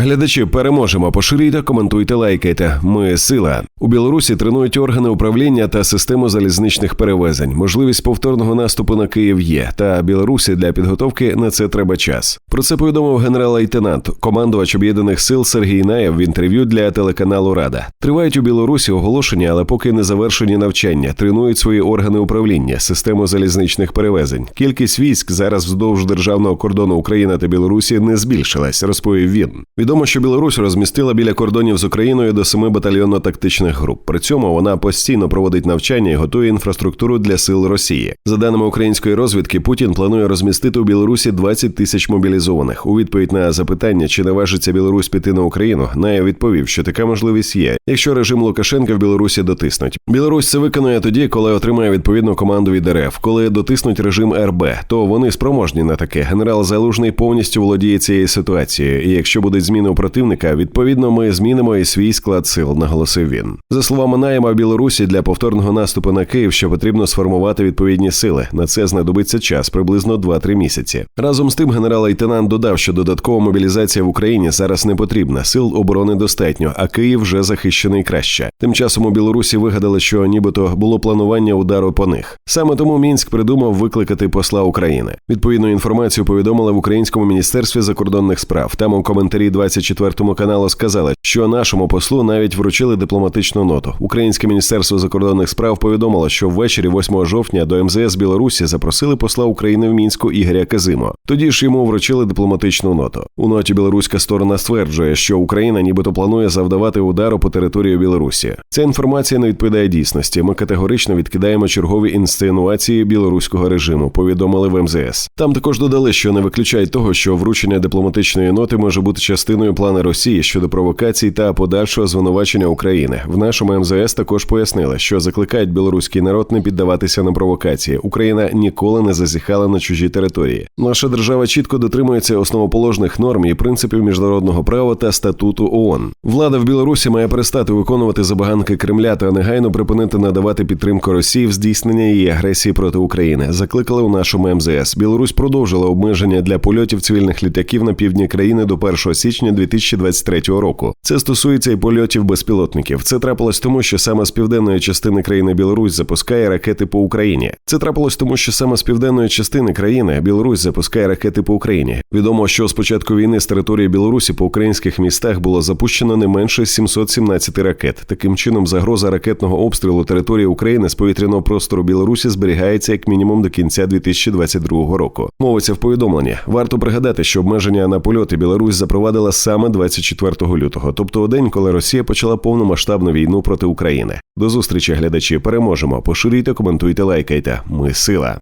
Глядачі, переможемо. Поширюйте, коментуйте, лайкайте. Ми сила. У Білорусі тренують органи управління та систему залізничних перевезень. Можливість повторного наступу на Київ є. Та Білорусі для підготовки на це треба час. Про це повідомив генерал-лейтенант, командувач об'єднаних сил Сергій Наєв в інтерв'ю для телеканалу Рада. Тривають у Білорусі оголошення, але поки не завершені навчання. Тренують свої органи управління, систему залізничних перевезень. Кількість військ зараз вздовж державного кордону України та Білорусі не збільшилась, розповів він. Відомо, що Білорусь розмістила біля кордонів з Україною до семи батальйонно-тактичних груп. При цьому вона постійно проводить навчання і готує інфраструктуру для сил Росії. За даними української розвідки, Путін планує розмістити у Білорусі 20 тисяч мобілізованих. У відповідь на запитання, чи наважиться Білорусь піти на Україну, Ная відповів, що така можливість є, якщо режим Лукашенка в Білорусі дотиснуть. Білорусь це виконує тоді, коли отримає відповідну команду від РФ. Коли дотиснуть режим РБ, то вони спроможні на таке. Генерал Залужний повністю володіє цією ситуацією. І якщо будуть зміни у противника, відповідно ми змінимо і свій склад сил, наголосив він. За словами Наєма, Білорусі для повторного наступу на Київ ще потрібно сформувати відповідні сили. На це знадобиться час, приблизно 2-3 місяці. Разом з тим, генерал-лейтенант додав, що додаткова мобілізація в Україні зараз не потрібна. Сил оборони достатньо, а Київ вже захищений краще. Тим часом у Білорусі вигадали, що нібито було планування удару по них. Саме тому мінськ придумав викликати посла України. Відповідну інформацію повідомили в українському міністерстві закордонних справ. Там у коментарі 24 каналу сказали, що нашому послу навіть вручили дипломатичну ноту. Українське міністерство закордонних справ повідомило, що ввечері 8 жовтня до МЗС Білорусі запросили посла України в мінську Ігоря Казимо. Тоді ж йому вручили дипломатичну ноту. У ноті білоруська сторона стверджує, що Україна нібито планує завдавати удару по території Білорусі. Ця інформація не відповідає дійсності. Ми категорично відкидаємо чергові інсценуації білоруського режиму. Повідомили в МЗС. Там також додали, що не виключають того, що вручення дипломатичної ноти може бути частиною плану Росії щодо провокацій та подальшого звинувачення України. В нашому МЗС також пояснили, що закликають білоруський народ не піддаватися на провокації. Україна ніколи не зазіхала на чужі території. Наша держава чітко дотримується основоположних норм і принципів міжнародного права та статуту ООН. Влада в Білорусі має перестати виконувати забаганки Кремля та негайно припинити надавати підтримку Росії в здійснення її агресії проти України. Закликали у нашому МЗС. Білорусь продовжила обмеження для польотів цивільних літаків на півдні країни до 1 січня 2023 року. Це стосується і польотів безпілотників. Це трапилось тому, що саме з південної частини країни Білорусь запускає ракети по Україні. Це трапилось тому, що саме з південної частини країни Білорусь запускає ракети по Україні. Відомо, що з початку війни з території Білорусі по українських містах було запущено не менше 717 ракет. Таким чином, загроза ракетного обстрілу території України з повітряного простору Білорусі зберігається як мінімум до кінця 2022 року. Мовиться в повідомленні. Варто пригадати, що обмеження на польоти Білорусь запровадила саме 24 лютого, тобто у день, коли Росія почала повномасштабну війну проти України. До зустрічі, глядачі. Переможемо. Поширюйте, коментуйте, лайкайте. Ми сила.